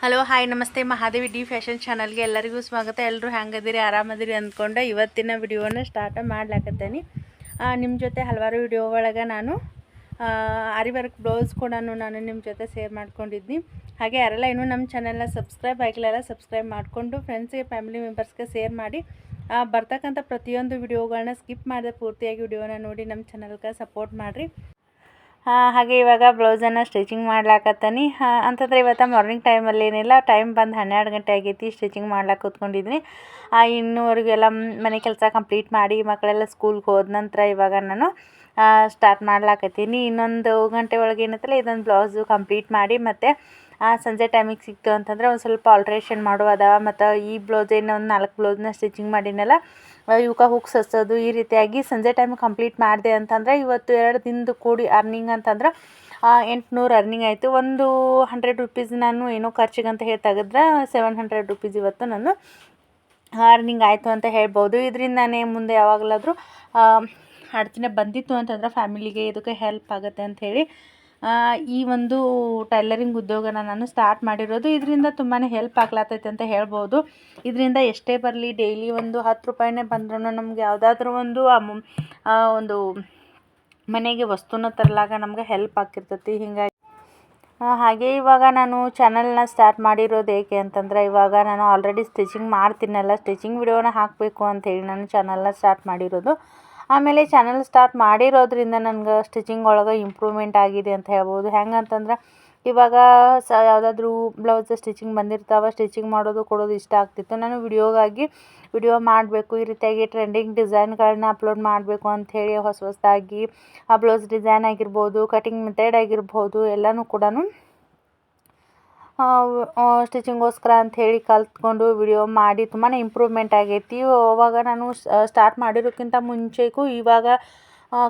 Hello hi ನಮಸ್ತೆ, Mahadevi D fashion ಚಾನಲ್ಗೆ ಎಲ್ಲರಿಗೂ ಸ್ವಾಗತ. ಎಲ್ಲರೂ ಹ್ಯಾಂಗದಿರಿ ಆರಾಮದಿರಿ ಅಂದ್ಕೊಂಡು ಇವತ್ತಿನ ವಿಡಿಯೋನ ಸ್ಟಾರ್ಟ್ ಮಾಡ್ಲಾಕತ್ತೇನೆ. ನಿಮ್ಮ ಜೊತೆ ಹಲವಾರು ವಿಡಿಯೋ ಒಳಗೆ ನಾನು ಅರಿ ವರ್ಕ್ ಬ್ಲೌಸ್ ಕೂಡ ನಾನು ನಿಮ್ಮ ಜೊತೆ ಶೇರ್ ಮಾಡ್ಕೊಂಡಿದ್ನಿ. ಹಾಗೆ ಯಾರೆಲ್ಲ ಇನ್ನೂ ನಮ್ಮ ಚಾನಲ್ನ ಸಬ್ಸ್ಕ್ರೈಬ್ ಆಗಿಲ್ಲ ಸಬ್ಸ್ಕ್ರೈಬ್ ಮಾಡಿಕೊಂಡು ಫ್ರೆಂಡ್ಸ್ಗೆ ಫ್ಯಾಮಿಲಿ ಮೆಂಬರ್ಸ್ಗೆ ಶೇರ್ ಮಾಡಿ ಬರ್ತಕ್ಕಂಥ ಪ್ರತಿಯೊಂದು ವಿಡಿಯೋಗಳನ್ನ ಸ್ಕಿಪ್ ಮಾಡಿದೆ ಪೂರ್ತಿಯಾಗಿ ವಿಡಿಯೋನ ನೋಡಿ ನಮ್ಮ ಚಾನಲ್ಗೆ ಸಪೋರ್ಟ್ ಮಾಡಿರಿ. ಹಾಗೆ ಇವಾಗ ಬ್ಲೌಸನ್ನು ಸ್ಟಿಚಿಂಗ್ ಮಾಡ್ಲಾಕತ್ತಾನಿ. ಅಂತಂದ್ರೆ ಇವತ್ತು ಮಾರ್ನಿಂಗ್ ಟೈಮಲ್ಲಿ ಏನಿಲ್ಲ ಟೈಮ್ ಬಂದು ಹನ್ನೆರಡು ಗಂಟೆ ಆಗೈತಿ ಸ್ಟಿಚಿಂಗ್ ಮಾಡ್ಲಾಕ ಕೂತ್ಕೊಂಡಿದ್ದೀನಿ ಇನ್ನೂವರೆಗೆಲ್ಲ ಮನೆ ಕೆಲಸ ಕಂಪ್ಲೀಟ್ ಮಾಡಿ ಮಕ್ಕಳೆಲ್ಲ ಸ್ಕೂಲ್ಗೆ ಹೋದ ನಂತರ ಇವಾಗ ನಾನು ಸ್ಟಾರ್ಟ್ ಮಾಡ್ಲಾಕತ್ತೀನಿ. ಇನ್ನೊಂದು ಗಂಟೆ ಒಳಗೆ ಏನತ್ತಲ್ಲ, ಇದೊಂದು ಬ್ಲೌಸು ಕಂಪ್ಲೀಟ್ ಮಾಡಿ ಮತ್ತು ಸಂಜೆ ಟೈಮಿಗೆ ಸಿಕ್ತು ಅಂತಂದರೆ ಒಂದು ಸ್ವಲ್ಪ ಆಲ್ಟ್ರೇಷನ್ ಅದಾವ. ಮತ್ತು ಈ ಬ್ಲೌಸ್ ಏನೋ ಒಂದು ನಾಲ್ಕು ಬ್ಲೌಸ್ನ ಸ್ಟಿಚಿಂಗ್ ಮಾಡೀನಲ್ಲ ಇವಕ್ಕೆ ಹುಕ್ಸ್ ಹಚ್ಚೋದು ಈ ರೀತಿಯಾಗಿ ಸಂಜೆ ಟೈಮ್ ಕಂಪ್ಲೀಟ್ ಮಾಡಿದೆ ಅಂತಂದರೆ ಇವತ್ತು ಎರಡು ದಿನದ ಕೂಡಿ ಅರ್ನಿಂಗ್ ಅಂತಂದ್ರೆ ಎಂಟುನೂರು ಅರ್ನಿಂಗ್ ಆಯಿತು. ಒಂದು ಹಂಡ್ರೆಡ್ ರುಪೀಸ್ ನಾನು ಏನೋ ಖರ್ಚಿಗೆ ಅಂತ ಹೇಳಿ ತೆಗೆದ್ರೆ ಸೆವೆನ್ ಹಂಡ್ರೆಡ್ ರುಪೀಸ್ ಇವತ್ತು ನಾನು ಅರ್ನಿಂಗ್ ಆಯಿತು ಅಂತ ಹೇಳ್ಬೋದು. ಇದರಿಂದನೇ ಮುಂದೆ ಯಾವಾಗಲಾದರೂ ಅಡಚಣೆ ಬಂದಿತ್ತು ಅಂತಂದ್ರೆ ಫ್ಯಾಮಿಲಿಗೆ ಇದಕ್ಕೆ ಹೆಲ್ಪ್ ಆಗುತ್ತೆ ಅಂಥೇಳಿ ಈ ಒಂದು ಟೈಲರಿಂಗ್ ಉದ್ಯೋಗನ ನಾನು ಸ್ಟಾರ್ಟ್ ಮಾಡಿರೋದು. ಇದರಿಂದ ತುಂಬಾ ಹೆಲ್ಪ್ ಆಗ್ಲತ್ತೈತೆ ಅಂತ ಹೇಳ್ಬೋದು. ಇದರಿಂದ ಎಷ್ಟೇ ಬರಲಿ ಡೈಲಿ ಒಂದು ಹತ್ತು ರೂಪಾಯಿನೇ ಬಂದ್ರೂ ನಮ್ಗೆ ಯಾವುದಾದ್ರೂ ಒಂದು ಒಂದು ಮನೆಗೆ ವಸ್ತುನ ತರಲಾಗ ನಮ್ಗೆ ಹೆಲ್ಪ್ ಆಗ್ತಿರ್ತೈತಿ. ಹೀಗಾಗಿ ಹಾಗೆ ಇವಾಗ ನಾನು ಚಾನಲ್ನ ಸ್ಟಾರ್ಟ್ ಮಾಡಿರೋದು ಏಕೆ ಅಂತಂದರೆ, ಇವಾಗ ನಾನು ಆಲ್ರೆಡಿ ಸ್ಟಿಚಿಂಗ್ ಮಾಡ್ತೀನಲ್ಲ ಸ್ಟಿಚಿಂಗ್ ವಿಡಿಯೋನ ಹಾಕಬೇಕು ಹೇಳಿ ನಾನು ಚಾನಲ್ನ ಸ್ಟಾರ್ಟ್ ಮಾಡಿರೋದು. ಆಮೇಲೆ ಚಾನಲ್ ಸ್ಟಾರ್ಟ್ ಮಾಡಿರೋದ್ರಿಂದ ನನಗೆ ಸ್ಟಿಚಿಂಗ್ ಒಳಗೆ ಇಂಪ್ರೂವ್ಮೆಂಟ್ ಆಗಿದೆ ಅಂತ ಹೇಳ್ಬೋದು. ಹೆಂಗಂತಂದ್ರೆ ಇವಾಗ ಸ ಯಾವುದಾದ್ರೂ ಬ್ಲೌಸ್ ಸ್ಟಿಚಿಂಗ್ ಬಂದಿರ್ತಾವೆ ಸ್ಟಿಚಿಂಗ್ ಮಾಡೋದು ಕೊಡೋದು ಇಷ್ಟ ಆಗ್ತಿತ್ತು. ನಾನು ವಿಡಿಯೋಗಾಗಿ ವಿಡಿಯೋ ಮಾಡಬೇಕು, ಈ ರೀತಿಯಾಗಿ ಟ್ರೆಂಡಿಂಗ್ ಡಿಸೈನ್ಗಳನ್ನ ಅಪ್ಲೋಡ್ ಮಾಡಬೇಕು ಅಂಥೇಳಿ ಹೊಸ ಹೊಸದಾಗಿ ಆ ಬ್ಲೌಸ್ ಡಿಸೈನ್ ಆಗಿರ್ಬೋದು ಕಟಿಂಗ್ ಮೆಥಡ್ ಆಗಿರ್ಬೋದು, ಎಲ್ಲನೂ ಕೂಡ ಸ್ಟಿಚಿಂಗೋಸ್ಕರ ಅಂಥೇಳಿ ಕಲ್ತ್ಕೊಂಡು ವಿಡಿಯೋ ಮಾಡಿ ತುಂಬಾ ಇಂಪ್ರೂವ್ಮೆಂಟ್ ಆಗೈತಿ. ಅವಾಗ ನಾನು ಸ್ಟಾರ್ಟ್ ಮಾಡಿರೋಕ್ಕಿಂತ ಮುಂಚೆಗೂ ಇವಾಗ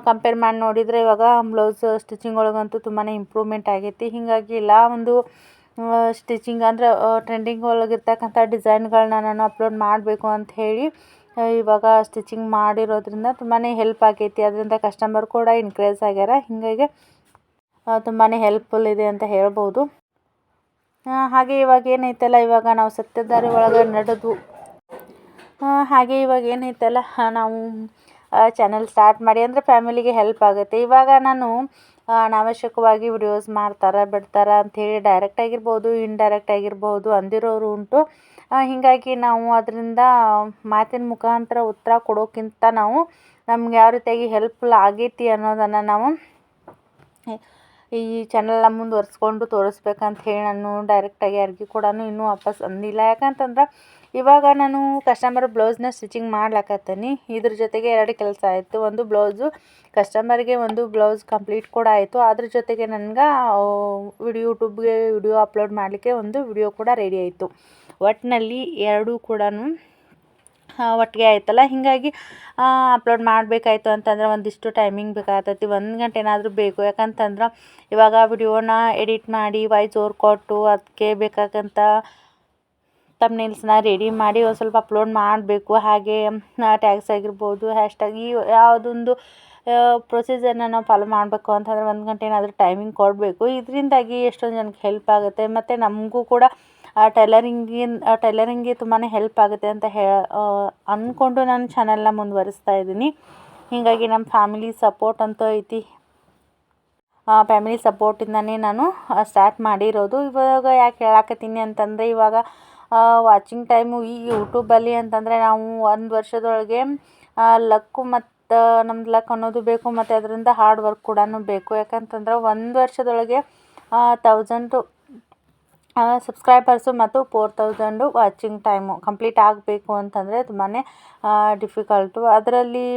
ಕಂಪೇರ್ ಮಾಡಿ ನೋಡಿದರೆ ಇವಾಗ ಬ್ಲೌಸ್ ಸ್ಟಿಚಿಂಗ್ ಒಳಗಂತೂ ತುಂಬಾ ಇಂಪ್ರೂವ್ಮೆಂಟ್ ಆಗೈತಿ. ಹೀಗಾಗಿ ಎಲ್ಲ ಒಂದು ಸ್ಟಿಚಿಂಗ್ ಅಂದ್ರೆ ಟ್ರೆಂಡಿಂಗ್ ಒಳಗಿರ್ತಕ್ಕಂಥ ಡಿಸೈನ್ಗಳನ್ನ ನಾನು ಅಪ್ಲೋಡ್ ಮಾಡಬೇಕು ಅಂತ ಹೇಳಿ ಇವಾಗ ಸ್ಟಿಚಿಂಗ್ ಮಾಡಿರೋದ್ರಿಂದ ತುಂಬಾ ಹೆಲ್ಪ್ ಆಗೈತಿ. ಅದರಿಂದ ಕಸ್ಟಮರ್ ಕೂಡ ಇನ್ಕ್ರೀಸ್ ಆಗ್ಯಾರ. ಹೀಗಾಗಿ ತುಂಬಾ ಹೆಲ್ಪ್ಫುಲ್ ಇದೆ ಅಂತ ಹೇಳ್ಬೋದು. ಹಾಗೆ ಇವಾಗ ಏನೈತಲ್ಲ, ಇವಾಗ ನಾವು ಸತ್ಯದಾರಿ ಒಳಗೆ ನಡೆದು. ಹಾಗೆ ಇವಾಗ ಏನೈತಲ್ಲ, ನಾವು ಚಾನೆಲ್ ಸ್ಟಾರ್ಟ್ ಮಾಡಿ ಅಂದರೆ ಫ್ಯಾಮಿಲಿಗೆ ಹೆಲ್ಪ್ ಆಗುತ್ತೆ. ಇವಾಗ ನಾನು ಅನಾವಶ್ಯಕವಾಗಿ ವಿಡಿಯೋಸ್ ಮಾಡ್ತಾರೆ, ಬಿಡ್ತಾರೆ ಅಂಥೇಳಿ ಡೈರೆಕ್ಟ್ ಆಗಿರ್ಬೋದು ಇನ್ಡೈರೆಕ್ಟ್ ಆಗಿರ್ಬೋದು ಅಂದಿರೋರು ಉಂಟು. ಹೀಗಾಗಿ ನಾವು ಅದರಿಂದ ಮಾತಿನ ಮುಖಾಂತರ ಉತ್ತರ ಕೊಡೋಕ್ಕಿಂತ ನಾವು ನಮ್ಗೆ ಯಾವ ರೀತಿಯಾಗಿ ಹೆಲ್ಪ್ಫುಲ್ ಆಗೈತಿ ಅನ್ನೋದನ್ನು ನಾವು ಈ ಚಾನಲ್ನ ಮುಂದುವರ್ಸ್ಕೊಂಡು ತೋರಿಸ್ಬೇಕಂತ ಹೇಳಿ ನಾನು ಡೈರೆಕ್ಟಾಗಿ ಯಾರಿಗೂ ಕೂಡ ಇನ್ನೂ ವಾಪಸ್ ಅಂದಿಲ್ಲ. ಯಾಕಂತಂದ್ರೆ ಇವಾಗ ನಾನು ಕಸ್ಟಮರ್ ಬ್ಲೌಸ್ನ ಸ್ಟಿಚಿಂಗ್ ಮಾಡ್ಲಾಕತ್ತೀನಿ. ಇದ್ರ ಜೊತೆಗೆ ಎರಡು ಕೆಲಸ ಆಯಿತು. ಒಂದು ಬ್ಲೌಸು ಕಸ್ಟಮರ್ಗೆ ಒಂದು ಬ್ಲೌಸ್ ಕಂಪ್ಲೀಟ್ ಕೂಡ ಆಯಿತು. ಅದ್ರ ಜೊತೆಗೆ ನನಗೆ ವಿಡಿಯೋ ಯೂಟ್ಯೂಬ್ಗೆ ವಿಡಿಯೋ ಅಪ್ಲೋಡ್ ಮಾಡಲಿಕ್ಕೆ ಒಂದು ವಿಡಿಯೋ ಕೂಡ ರೆಡಿ ಆಯಿತು. ಒಟ್ಟಿನಲ್ಲಿ ಎರಡೂ ಕೂಡ ಒಟ್ಟಿಗೆ ಆಯ್ತಲ್ಲ? ಹೀಗಾಗಿ ಅಪ್ಲೋಡ್ ಮಾಡಬೇಕಾಯ್ತು ಅಂತಂದ್ರೆ ಒಂದಿಷ್ಟು ಟೈಮಿಂಗ್ ಬೇಕಾಗ್ತೈತಿ ಒಂದು ಗಂಟೆ ಏನಾದರೂ ಬೇಕು. ಯಾಕಂತಂದ್ರೆ, ಇವಾಗ ವಿಡಿಯೋನ ಎಡಿಟ್ ಮಾಡಿ ವಾಯ್ಸ್ ಓರ್ ಕೊಟ್ಟು ಅದಕ್ಕೆ ಬೇಕಕ್ಕಂಥ ತಮ್ಮ ನಿಲ್ಸನ್ನ ರೆಡಿ ಮಾಡಿ ಒಂದು ಸ್ವಲ್ಪ ಅಪ್ಲೋಡ್ ಮಾಡಬೇಕು. ಹಾಗೆ ಟ್ಯಾಗ್ಸ್ ಆಗಿರ್ಬೋದು ಹ್ಯಾಶ್ಟ್ಯಾಗ್ ಈ ಯಾವುದೊಂದು ಪ್ರೊಸೀಜರ್ನ ನಾವು ಫಾಲೋ ಮಾಡಬೇಕು ಅಂತಂದ್ರೆ ಒಂದು ಗಂಟೆ ಏನಾದರೂ ಟೈಮಿಂಗ್ ಕೊಡಬೇಕು. ಇದರಿಂದಾಗಿ ಎಷ್ಟೊಂದು ಜನಕ್ಕೆ ಹೆಲ್ಪ್ ಆಗುತ್ತೆ. ಮತ್ತು ನಮಗೂ ಕೂಡ ಟೈಲರಿಂಗಿನ ಟೈಲರಿಂಗ್ಗೆ ತುಂಬಾ ಹೆಲ್ಪ್ ಆಗುತ್ತೆ ಅಂತ ಹೇ ಅಂದ್ಕೊಂಡು ನಾನು ಚಾನಲ್ನ ಮುಂದುವರಿಸ್ತಾ ಇದ್ದೀನಿ. ಹೀಗಾಗಿ ನಮ್ಮ ಫ್ಯಾಮಿಲಿ ಸಪೋರ್ಟ್ ಅಂತೂ ಐತಿ. ಫ್ಯಾಮಿಲಿ ಸಪೋರ್ಟಿಂದನೇ ನಾನು ಸ್ಟಾರ್ಟ್ ಮಾಡಿರೋದು. ಇವಾಗ ಯಾಕೆ ಹೇಳಾಕತ್ತೀನಿ ಅಂತಂದರೆ, ಇವಾಗ ವಾಚಿಂಗ್ ಟೈಮು ಈ ಯೂಟ್ಯೂಬಲ್ಲಿ ಅಂತಂದರೆ ನಾವು ಒಂದು ವರ್ಷದೊಳಗೆ ಲಕ್ಕು ಮತ್ತು, ನಮ್ದು ಲಕ್ ಅನ್ನೋದು ಬೇಕು, ಮತ್ತು ಅದರಿಂದ ಹಾರ್ಡ್ ವರ್ಕ್ ಕೂಡ ಬೇಕು. ಯಾಕಂತಂದ್ರೆ ಒಂದು ವರ್ಷದೊಳಗೆ ತೌಸಂಡು ಸಬ್ಸ್ಕ್ರೈಬರ್ಸು ಮತ್ತು four thousand watching time complete ಆಗಬೇಕು ಅಂತಂದರೆ ತುಂಬಾ ಡಿಫಿಕಲ್ಟು ಅದರಲ್ಲಿ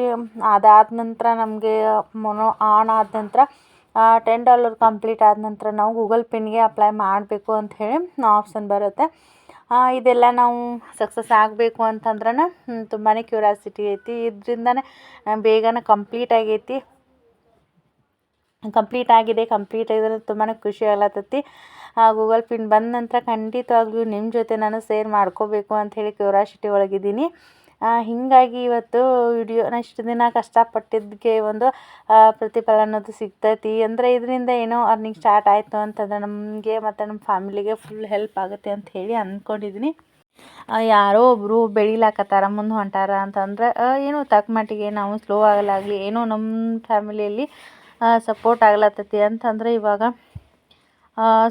ಅದಾದ ನಂತರ ನಮಗೆ, ಮೊನೋ ಆನ್ ಆದ ನಂತರ ಟೆನ್ ಡಾಲರ್ ಕಂಪ್ಲೀಟ್ ಆದ ನಂತರ ನಾವು ಗೂಗಲ್ ಪಿನ್ಗೆ ಅಪ್ಲೈ ಮಾಡಬೇಕು ಅಂಥೇಳಿ ಆಪ್ಷನ್ ಬರುತ್ತೆ. ಇದೆಲ್ಲ ನಾವು ಸಕ್ಸಸ್ ಆಗಬೇಕು ಅಂತಂದ್ರೆ ತುಂಬಾ ಕ್ಯೂರಿಯಾಸಿಟಿ ಐತಿ. ಇದರಿಂದನೇ ಬೇಗನೆ ಕಂಪ್ಲೀಟ್ ಆಗೈತಿ. ಕಂಪ್ಲೀಟ್ ಆಗಿದೆ, ಕಂಪ್ಲೀಟ್ ಆಗಿದ್ರೆ ತುಂಬಾ ಖುಷಿ ಆಗ್ಲತ್ತೈತಿ. ಗೂಗಲ್ ಪಿನ್ ಬಂದ ನಂತರ ಖಂಡಿತವಾಗ್ಲೂ ನಿಮ್ಮ ಜೊತೆ ನಾನು ಶೇರ್ ಮಾಡ್ಕೋಬೇಕು ಅಂಥೇಳಿ ಕ್ಯೂರಾಸಿಟಿ ಒಳಗಿದ್ದೀನಿ. ಹೀಗಾಗಿ ಇವತ್ತು ವಿಡಿಯೋನ ಇಷ್ಟು ದಿನ ಕಷ್ಟಪಟ್ಟಿದ್ದಕ್ಕೆ ಒಂದು ಪ್ರತಿಫಲ ಅನ್ನೋದು ಸಿಗ್ತೈತಿ. ಅಂದರೆ ಇದರಿಂದ ಏನೋ ಅರ್ನಿಂಗ್ ಸ್ಟಾರ್ಟ್ ಆಯಿತು ಅಂತಂದ್ರೆ ನಮಗೆ ಮತ್ತು ನಮ್ಮ ಫ್ಯಾಮಿಲಿಗೆ ಫುಲ್ ಹೆಲ್ಪ್ ಆಗುತ್ತೆ ಅಂತ ಹೇಳಿ ಅಂದ್ಕೊಂಡಿದ್ದೀನಿ ಯಾರೋ ಒಬ್ಬರು ಬೆಳಿಲಾಕತ್ತಾರ, ಮುಂದೆ ಹೊಂಟಾರ ಅಂತಂದ್ರೆ ಏನೋ ತಕ್ಕ ಮಟ್ಟಿಗೆ ನಾವು ಸ್ಲೋ ಆಗಲಾಗಲಿ, ಏನೋ ನಮ್ಮ ಫ್ಯಾಮಿಲಿಯಲ್ಲಿ ಸಪೋರ್ಟ್ ಆಗ್ಲತ್ತೈತಿ ಅಂತಂದ್ರೆ ಇವಾಗ